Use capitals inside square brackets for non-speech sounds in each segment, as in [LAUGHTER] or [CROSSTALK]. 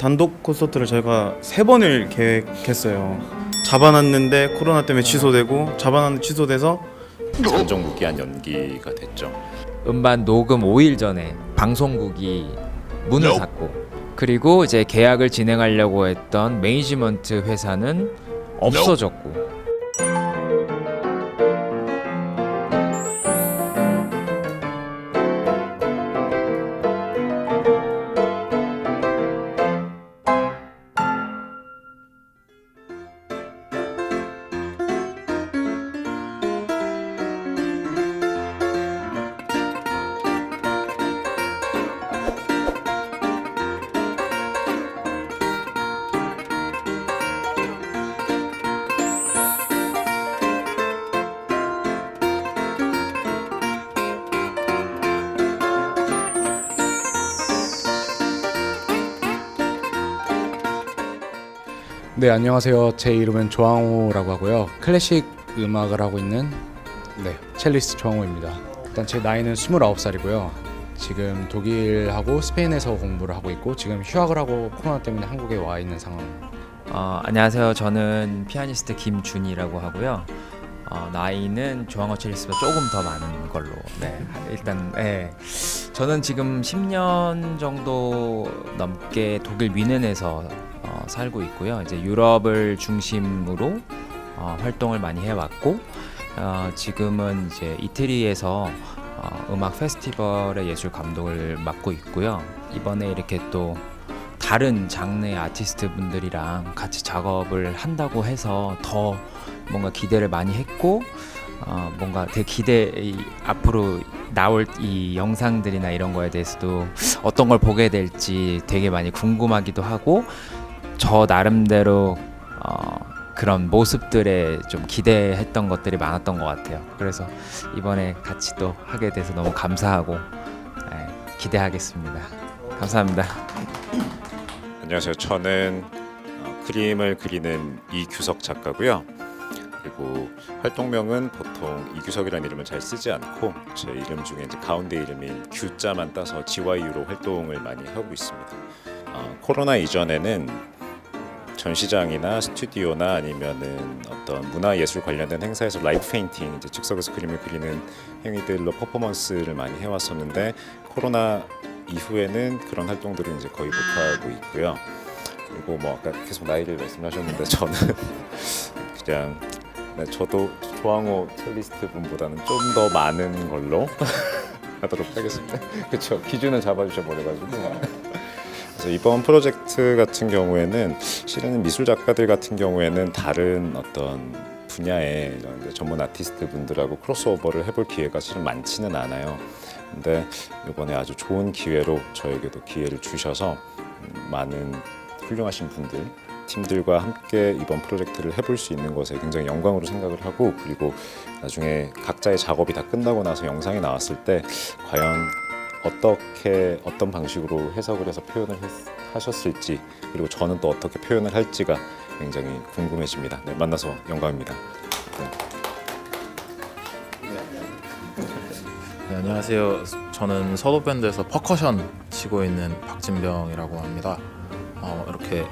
단독 콘서트를 저희가 세 번을 계획했어요. 잡아놨는데 코로나 때문에 취소되고 잡아놨는데 취소돼서 선정무기한 연기가 됐죠. 음반 녹음 5일 전에 방송국이 문을 닫고 그리고 이제 계약을 진행하려고 했던 매니지먼트 회사는 없어졌고 네 안녕하세요. 제 이름은 조항호라고 하고요. 클래식 음악을 하고 있는 네 첼리스트 조항호입니다. 일단 제 나이는 29살이고요. 지금 독일하고 스페인에서 공부를 하고 있고 지금 휴학을 하고 코로나 때문에 한국에 와 있는 상황입니다. 어, 안녕하세요. 저는 피아니스트 김준이라고 하고요. 어, 나이는 조항호 첼리스보다 조금 더 많은 걸로. 네, 일단 네. 저는 지금 10년 정도 넘게 독일 뮌헨에서 어, 살고 있고요. 이제 유럽을 중심으로 어, 활동을 많이 해왔고 어, 지금은 이제 이태리에서 어, 음악 페스티벌의 예술 감독을 맡고 있고요. 이번에 이렇게 또 다른 장르의 아티스트 분들이랑 같이 작업을 한다고 해서 더 뭔가 기대를 많이 했고 어, 뭔가 되게 기대 이, 앞으로 나올 이 영상들이나 이런 거에 대해서도 어떤 걸 보게 될지 되게 많이 궁금하기도 하고 저 나름대로 어, 그런 모습들에 좀 기대했던 것들이 많았던 것 같아요. 그래서 이번에 같이 또 하게 돼서 너무 감사하고 예, 기대하겠습니다. 감사합니다. 안녕하세요. 저는 어, 그림을 그리는 이규석 작가고요. 그리고 활동명은 보통 이규석이라는 이름을 잘 쓰지 않고 제 이름 중에 이제 가운데 이름인 규자만 따서 GYU로 활동을 많이 하고 있습니다. 어, 코로나 이전에는 전시장이나 스튜디오나 아니면은 어떤 문화 예술 관련된 행사에서 라이브 페인팅, 이제 즉석에서 그림을 그리는 행위들로 퍼포먼스를 많이 해왔었는데 코로나 이후에는 그런 활동들을 이제 거의 못 하고 있고요. 그리고 뭐 아까 계속 나이를 말씀하셨는데 저는 [LAUGHS] 그냥 네, 저도 조항호 첼리스트 분보다는 좀 더 많은 걸로 [LAUGHS] 하도록 하겠습니다. 그렇죠. 기준을 잡아주셔 버려가지고. 그래서 이번 프로젝트 같은 경우에는 실은 미술 작가들 같은 경우에는 다른 어떤 분야의 전문 아티스트 분들하고 크로스오버를 해볼 기회가 실은 많지는 않아요. 근데 이번에 아주 좋은 기회로 저에게도 기회를 주셔서 음, 많은 훌륭하신 분들 팀들과 함께 이번 프로젝트를 해볼 수 있는 것에 굉장히 영광으로 생각을 하고 그리고 나중에 각자의 작업이 다 끝나고 나서 영상이 나왔을 때 과연 어떻게 어떤 방식으로 해석을 해서 표현을 했- 하셨을지 그리고 저는 또 어떻게 표현을 할지가 굉장히 궁금해집니다. 네, 만나서 영광입니다. 네, 안녕하세요. 저는 서도 밴드에서 퍼커션 치고 있는 박진병이라고 합니다. 어, 이렇게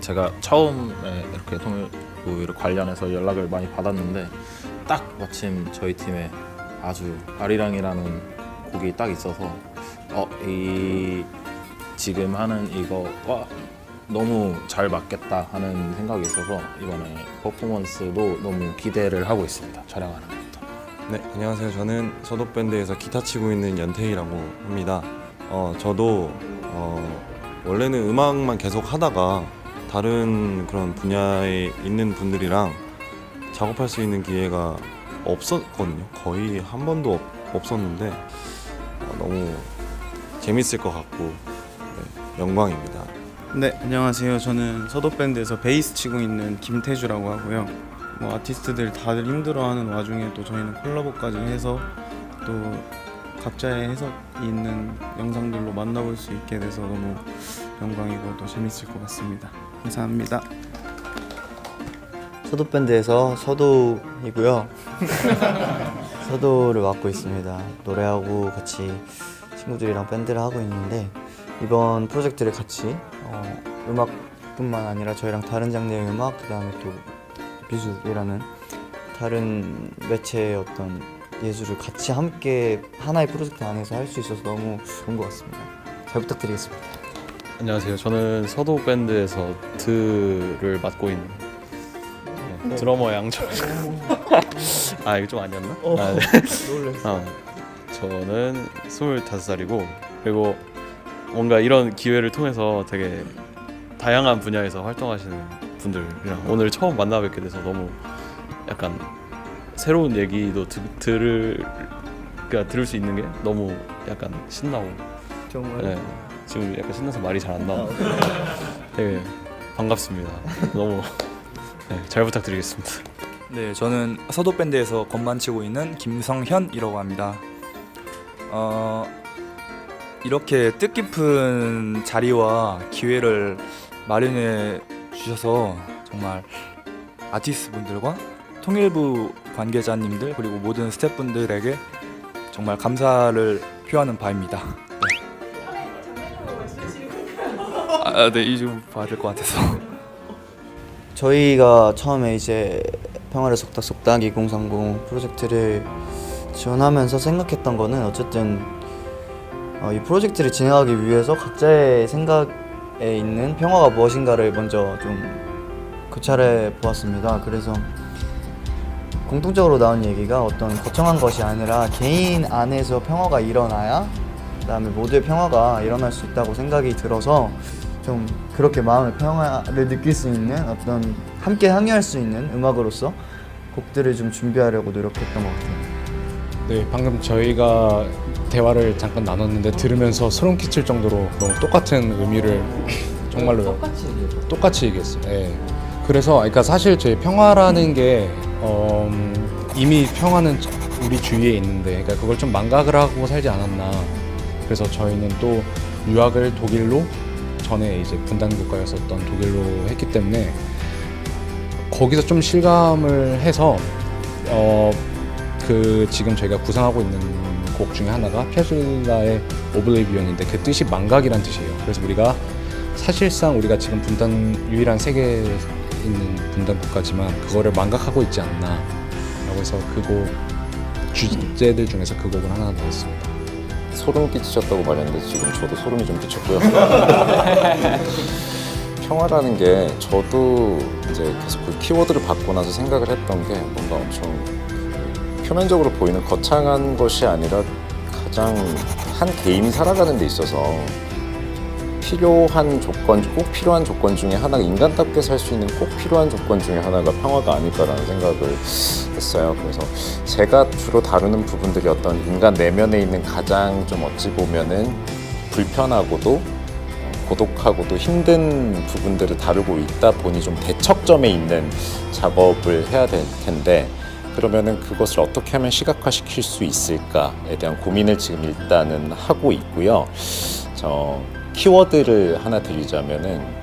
제가 처음에 이렇게 통일부를 관련해서 연락을 많이 받았는데 딱 마침 저희 팀에 아주 아리랑이라는 곡이 딱 있어서 어, 이 지금 하는 이거와 너무 잘 맞겠다 하는 생각이 있어서 이번에 퍼포먼스도 너무 기대를 하고 있습니다. 촬영하는 것도. 네, 안녕하세요. 저는 서도 밴드에서 기타 치고 있는 연태희라고 합니다. 어, 저도 어, 원래는 음악만 계속 하다가 다른 그런 분야에 있는 분들이랑 작업할 수 있는 기회가 없었거든요. 거의 한 번도 없, 없었는데 어, 너무 재밌을 것 같고 네, 영광입니다. 네 안녕하세요. 저는 서도 밴드에서 베이스 치고 있는 김태주라고 하고요. 뭐 아티스트들 다들 힘들어하는 와중에 또 저희는 콜라보까지 해서 또 각자의 해석이 있는 영상들로 만나볼 수 있게 돼서 너무 영광이고 또 재밌을 것 같습니다. 감사합니다. 서도 밴드에서 서도이고요. [LAUGHS] 서도를 맡고 있습니다. 노래하고 같이 친구들이랑 밴드를 하고 있는데 이번 프로젝트를 같이 어, 음악뿐만 아니라 저희랑 다른 장르의 음악 그다음에 또 미술이라는 다른 매체의 어떤 예술을 같이 함께 하나의 프로젝트 안에서 할 수 있어서 너무 좋은 것 같습니다. 잘 부탁드리겠습니다. 안녕하세요. 저는 서도 밴드에서 드를 맡고 있는 네, 드러머 양철. [LAUGHS] 아 이거 좀 아니었나? 아, 네. 어, 저는 25살이고 그리고 뭔가 이런 기회를 통해서 되게 다양한 분야에서 활동하시는 분들이랑 오늘 처음 만나 뵙게 돼서 너무 약간 새로운 얘기도 드, 들을 그러니까 들을 수 있는 게 너무 약간 신나고 정말 네, 지금 약간 신나서 말이 잘 안 나와. 되게 반갑습니다. 너무 네, 잘 부탁드리겠습니다. 네, 저는 서도 밴드에서 건반 치고 있는 김성현이라고 합니다. 어, 이렇게 뜻깊은 자리와 기회를 마련해 주셔서 정말 아티스트 분들과 통일부 관계자님들 그리고 모든 스태프분들에게 정말 감사를 표하는 바입니다. 네. 아, 네, 이좀 될것 같아서. 저희가 처음에 이제 평화를 속닥 속닥 2030 프로젝트를 지원하면서 생각했던 거는 어쨌든 어, 이 프로젝트를 진행하기 위해서 각자의 생각에 있는 평화가 무엇인가를 먼저 좀 고찰해 보았습니다. 그래서 공통적으로 나온 얘기가 어떤 거창한 것이 아니라 개인 안에서 평화가 일어나야 그다음에 모두의 평화가 일어날 수 있다고 생각이 들어서 좀 그렇게 마음의 평화를 느낄 수 있는 어떤 함께 항의할 수 있는 음악으로서 곡들을 좀 준비하려고 노력했던 것 같아요. 네, 방금 저희가 대화를 잠깐 나눴는데 들으면서 소름 끼칠 정도로 너무 똑같은 의미를 정말로 똑같이 얘기했죠. 똑같이 얘기했어요. 예. 그래서 그러니까 사실 저희 평화라는 게 어, 음, 이미 평화는 우리 주위에 있는데 그러니까 그걸 좀 망각을 하고 살지 않았나. 그래서 저희는 또 유학을 독일로 전에 이제 분단 국가였었던 독일로 했기 때문에 거기서 좀 실감을 해서 어, 그 지금 저희가 구상하고 있는 곡 중에 하나가 피아졸라의 오블리비언인데 그 뜻이 망각이란 뜻이에요. 그래서 우리가 사실상 우리가 지금 분단 유일한 세계에 있는 분단 국가지만 그거를 망각하고 있지 않나라고 해서 그 곡 주제들 중에서 그 곡을 하나 넣었습니다. 소름 끼치셨다고 말했는데 지금 저도 소름이 좀 끼쳤고요. [LAUGHS] 평화라는 게 저도 이제 계속 그 키워드를 받고 나서 생각을 했던 게 뭔가 엄청 그 표면적으로 보이는 거창한 것이 아니라 가장 한 개인이 살아가는 데 있어서 필요한 조건, 꼭 필요한 조건 중에 하나가 인간답게 살 수 있는 꼭 필요한 조건 중에 하나가 평화가 아닐까라는 생각을 했어요. 그래서 제가 주로 다루는 부분들이 어떤 인간 내면에 있는 가장 좀 어찌 보면은 불편하고도 어, 고독하고도 힘든 부분들을 다루고 있다 보니 좀 대척점에 있는 작업을 해야 될 텐데 그러면은 그것을 어떻게 하면 시각화시킬 수 있을까에 대한 고민을 지금 일단은 하고 있고요. 저 키워드를 하나 드리자면은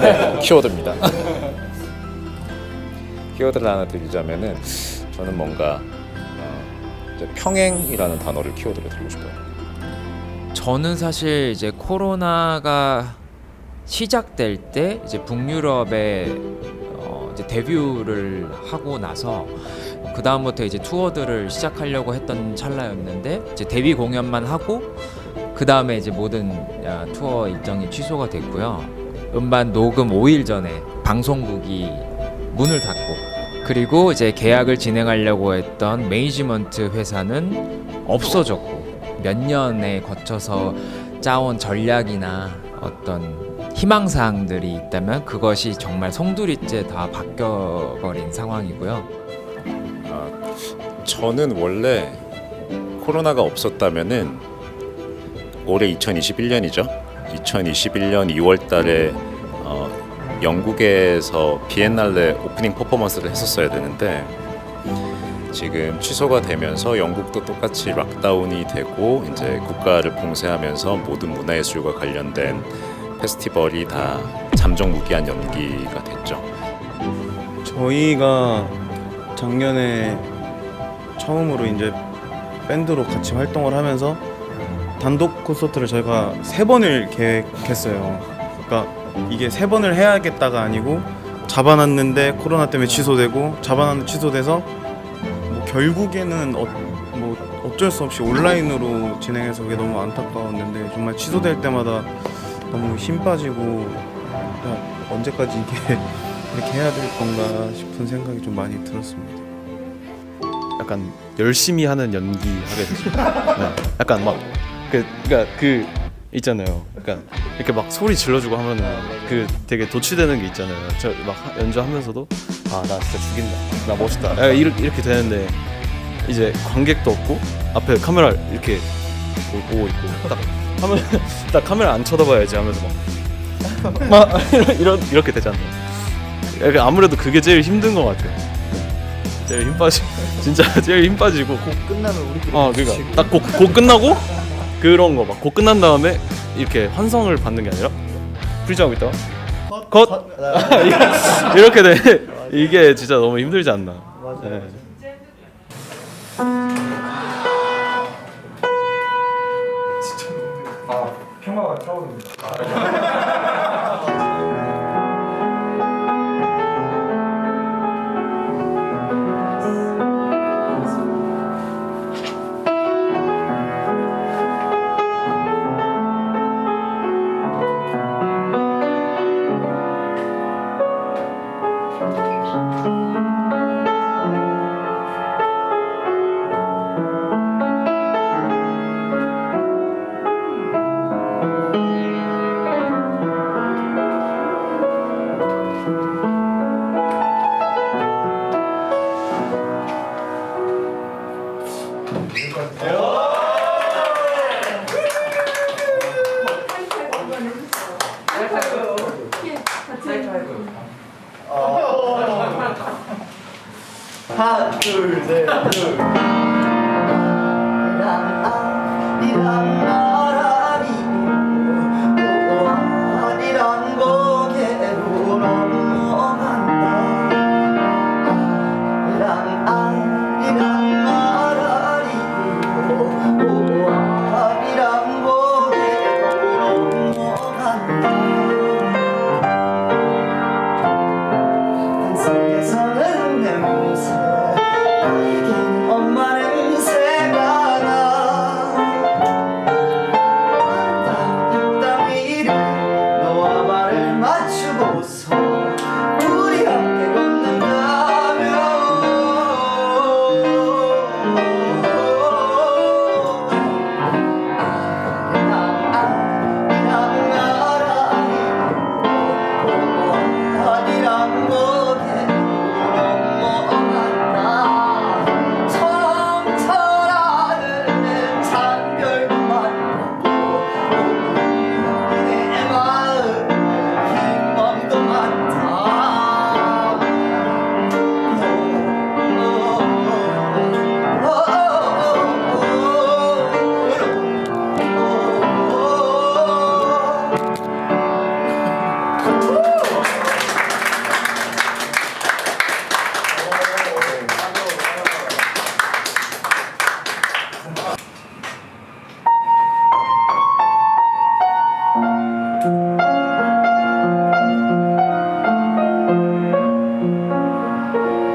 네, 키워드입니다. [LAUGHS] 키워드를 하나 드리자면은 저는 뭔가 평행이라는 단어를 키워드로 드리고 싶어요. 저는 사실 이제 코로나가 시작될 때 이제 북유럽에 어 이제 데뷔를 하고 나서 그 다음부터 이제 투어들을 시작하려고 했던 찰나였는데 이제 데뷔 공연만 하고 그 다음에 이제 모든 야, 투어 일정이 취소가 됐고요. 음반 녹음 5일 전에 방송국이 문을 닫고 그리고 이제 계약을 진행하려고 했던 매니지먼트 회사는 없어졌고 몇 년에 거쳐서 짜온 전략이나 어떤 희망사항들이 있다면 그것이 정말 송두리째 다 바뀌어버린 상황이고요. 아, 저는 원래 코로나가 없었다면은 올해 2021년이죠. 2021년 2월 달에 어, 영국에서 비엔날레 오프닝 퍼포먼스를 했었어야 되는데 지금 취소가 되면서 영국도 똑같이 락다운이 되고 이제 국가를 봉쇄하면서 모든 문화예술과 관련된 페스티벌이 다 잠정 무기한 연기가 됐죠. 저희가 작년에 처음으로 이제 밴드로 같이 활동을 하면서 단독 콘서트를 저희가 세 번을 계획했어요. 그러니까 이게 세 번을 해야겠다가 아니고 잡아놨는데 코로나 때문에 취소되고 잡아놨는데 취소돼서 뭐 결국에는 어, 뭐 어쩔 수 없이 온라인으로 진행해서 그게 너무 안타까웠는데 정말 취소될 때마다 너무 힘 빠지고 야, 언제까지 이게 [LAUGHS] 이렇게 해야 될 건가 싶은 생각이 좀 많이 들었습니다. 약간 열심히 하는 연기 하게 되죠. 네. 약간 막 그 그러니까 그 있잖아요. 그러니까 이렇게 막 소리 질러주고 하면은 그 되게 도취되는 게 있잖아요. 저 막 연주하면서도 아 나 진짜 죽인다. 나 멋있다. 약간 이렇게 이렇게 되는데 이제 관객도 없고 앞에 카메라 이렇게 보- 보고 있고 딱 카메라 [LAUGHS] 딱 카메라 안 쳐다봐야지 하면서 막, [LAUGHS] 막 이런 이렇게 되잖아요. 약간 아무래도 그게 제일 힘든 것 같아요. 제일 힘 빠지 [LAUGHS] 진짜 제일 힘 빠지고 끝나면 우리끼리 어 그러니까 딱곡곡 끝나고 그런 거 막 곡 끝난 다음에 이렇게 환성을 받는 게 아니라 프리즈하고 있다가 컷! 이렇게 돼. 이게 진짜 너무 힘들지 않나. 네. 하나 이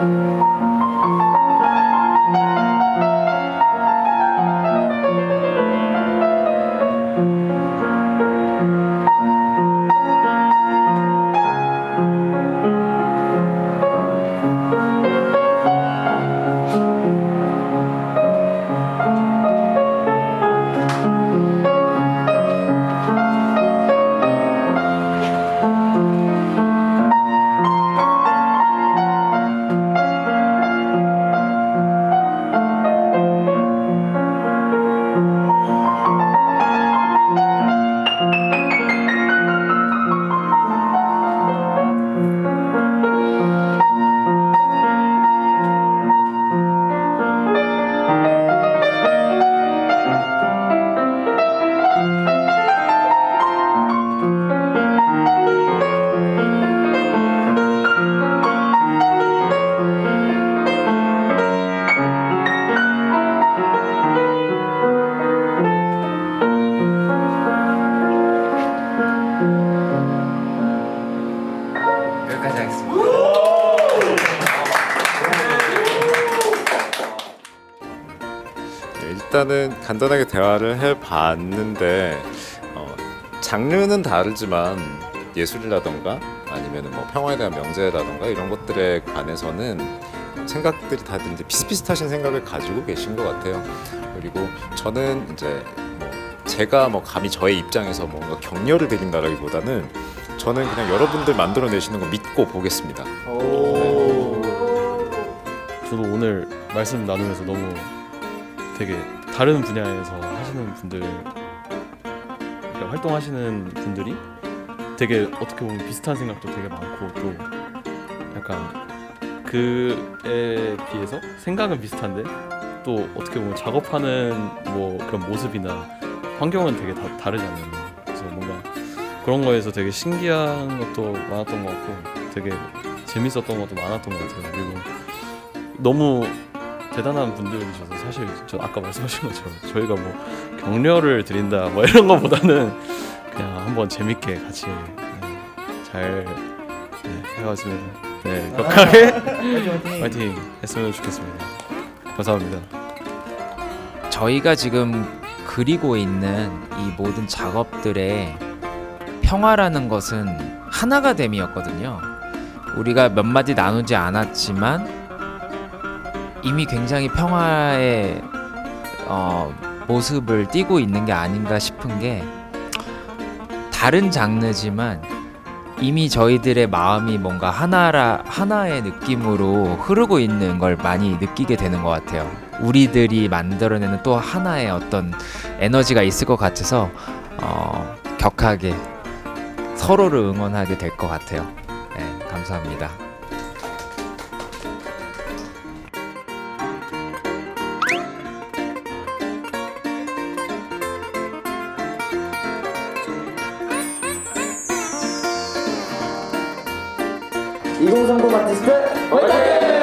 Música 일단은 간단하게 대화를 해봤는데 어, 장르는 다르지만 예술이라던가 아니면 뭐 평화에 대한 명제라던가 이런 것들에 관해서는 생각들이 다들 이제 비슷비슷하신 생각을 가지고 계신 것 같아요. 그리고 저는 이제 뭐 제가 뭐 감히 저의 입장에서 뭔가 격려를 드린다라기보다는 저는 그냥 여러분들 만들어내시는 거 믿고 보겠습니다. 저도 오늘 말씀 나누면서 너무 되게 다른 분야에서 하시는 분들 이렇게 활동하시는 분들이 되게 어떻게 보면 비슷한 생각도 되게 많고 또 약간 그에 비해서 생각은 비슷한데 또 어떻게 보면 작업하는 뭐 그런 모습이나 환경은 되게 다 다르잖아요. 그래서 뭔가 그런 거에서 되게 신기한 것도 많았던 것 같고 되게 재밌었던 것도 많았던 것 같아요. 그리고 너무 대단한 분들이셔서 사실 저 아까 말씀하신 것처럼 저희가 뭐 격려를 드린다 뭐 이런 거보다는 그냥 한번 재밌게 같이 네, 잘 네, 해가지고 네 격하게 파이팅 했으면 좋겠습니다. 감사합니다. 저희가 지금 그리고 있는 이 모든 작업들의 평화라는 것은 하나가 됨이었거든요. 우리가 몇 마디 나누지 않았지만 이미 굉장히 평화의 어, 모습을 띠고 있는 게 아닌가 싶은 게 다른 장르지만 이미 저희들의 마음이 뭔가 하나라 하나의 느낌으로 흐르고 있는 걸 많이 느끼게 되는 것 같아요. 우리들이 만들어내는 또 하나의 어떤 에너지가 있을 것 같아서 어, 격하게 서로를 응원하게 될 것 같아요. 네, 감사합니다. 이공성공 아티스트 화이팅!